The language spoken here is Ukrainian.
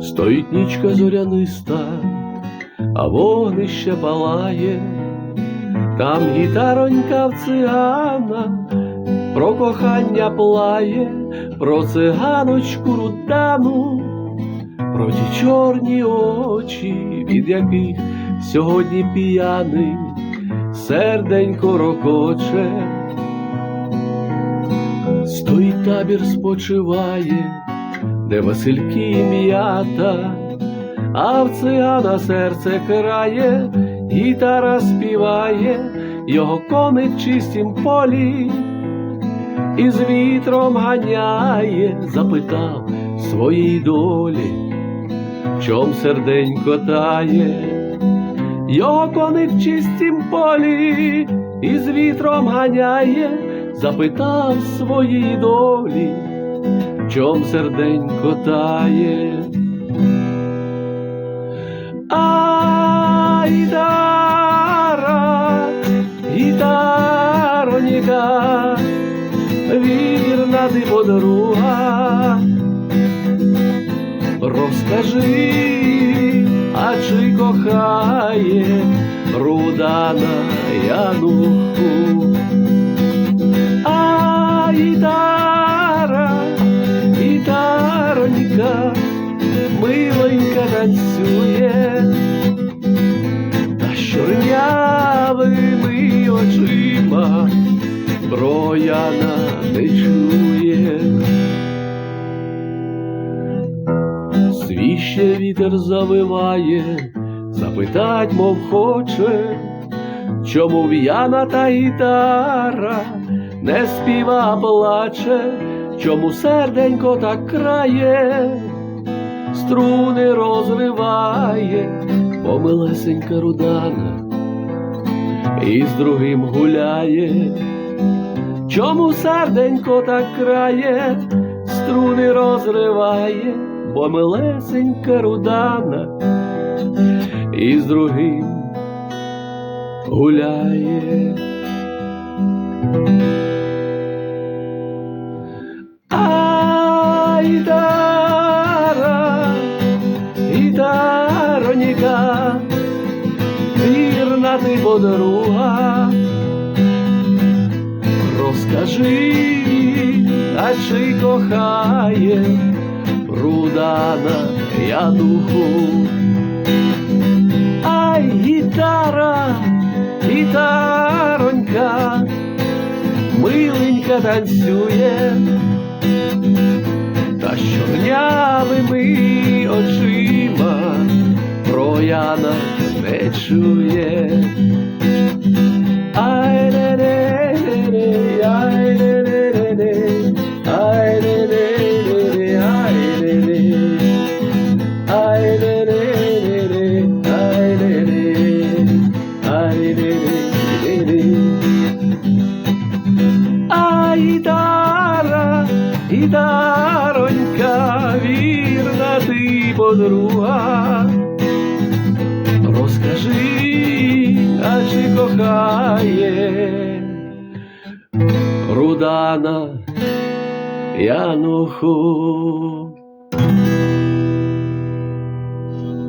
Стоїть нічка зоряниста, а вогнище палає, там гітаронька в цигана, про кохання плає, про циганочку рудану, про ті чорні очі, від яких сьогодні п'яний серденько рокоче. Табір спочиває, де Васильки м'ята, а в цигана серце крає, гітара співає, його коник чистім полі, і з вітром ганяє, запитав своїй долі, чом серденько тає, його коник чистім полі, і з вітром ганяє, запитав своїй долі чом серденько тає. Ай, гітара, гітароніка, вірна ти подруга, розкажи, а чи кохає рудана Януху? Танцює, та чорнявими очима брояна не чує. Свіще вітер завиває, запитать, мов хоче, чому в'яна та гітара не співа, плаче, чому серденько так крає, струни розриває, помилесенька рудана, і з другим гуляє, чому серденько так крає, струни розриває, бо милесенька рудана, і з другим гуляє. Ти подруга, розкажи, а чи кохає рудана я духу. Ай, гітара, гітаронька, миленька танцює, та чорнявими очима трояна не чує. Гітаронька, вірна ти подруга. Розкажи, а чи кохає Рудана Януху.